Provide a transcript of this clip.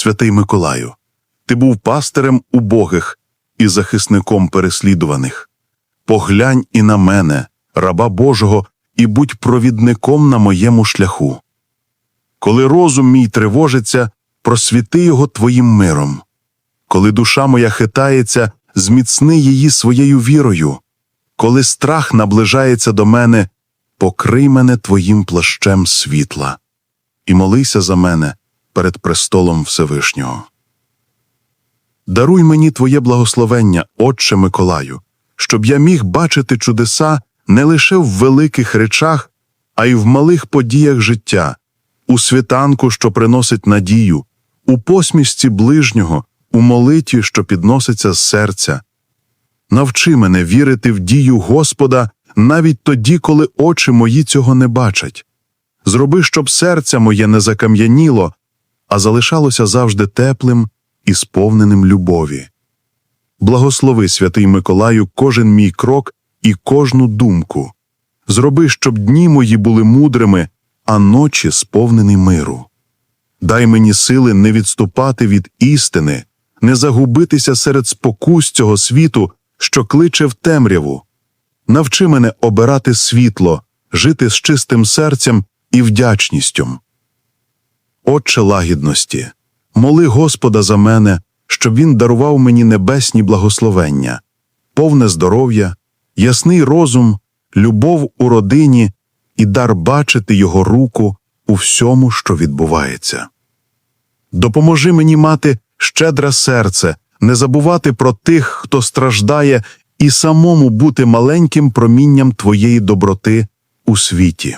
святий Миколаю. Ти був пастирем убогих і захисником переслідуваних. Поглянь і на мене, раба Божого, і будь провідником на моєму шляху. Коли розум мій тривожиться, просвіти його твоїм миром. Коли душа моя хитається, зміцни її своєю вірою. Коли страх наближається до мене, покрий мене твоїм плащем світла і молися за мене перед престолом Всевишнього. Даруй мені Твоє благословення, Отче Миколаю, щоб я міг бачити чудеса не лише в великих речах, а й в малих подіях життя, у світанку, що приносить надію, у посмішці ближнього, у молитві, що підноситься з серця. Навчи мене вірити в дію Господа навіть тоді, коли очі мої цього не бачать. Зроби, щоб серця моє не закам'яніло, а залишалося завжди теплим і сповненим любові. Благослови, святий Миколаю, кожен мій крок і кожну думку. Зроби, щоб дні мої були мудрими, а ночі сповнені миру. Дай мені сили не відступати від істини, не загубитися серед спокус цього світу, що кличе в темряву. Навчи мене обирати світло, жити з чистим серцем і вдячністю. Отче лагідності, моли Господа за мене, щоб Він дарував мені небесні благословення, повне здоров'я, ясний розум, любов у родині і дар бачити Його руку у всьому, що відбувається. Допоможи мені мати щедре серце, не забувати про тих, хто страждає, і самому бути маленьким промінням Твоєї доброти у світі.